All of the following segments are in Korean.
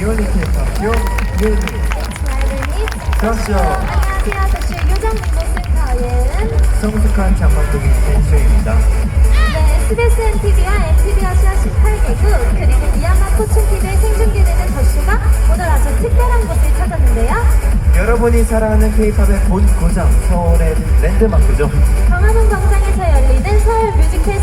러블리 케이팝쇼 예은 저쇼 안녕하세요. 저씨 요정 빙고센터의 성숙한 장만둥이 댄쇼입니다. 네, SBS NTV와 NTV 아시아 18개국 그리고 미얀마 포춘 TV에 생중계되는 저쇼가 오늘 아주 특별한 곳을 찾았는데요. 여러분이 사랑하는 케이팝의 본 고장 서울의 랜드마크죠. 광화문 광장에서 열리는 서울 뮤직 페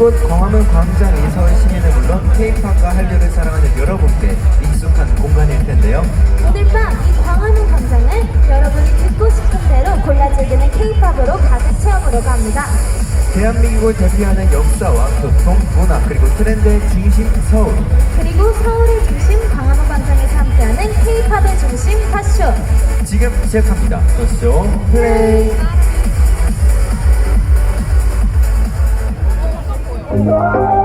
이곳 광화문 광장이 서울 시민은 물론 케이팝과 한류를 사랑하는 여러분께 익숙한 공간일 텐데요. 오늘 밤 이 광화문 광장을 여러분이 듣고 싶은 대로 골라 즐기는 K-팝으로 가득 채워보려고 합니다. 대한민국을 대표하는 역사와 교통, 문화 그리고 트렌드의 중심 서울. 그리고 서울의 중심 광화문 광장에서 함께하는 K-팝의 중심 팝쇼. 지금 시작합니다. 더쇼 플레이 Thank you.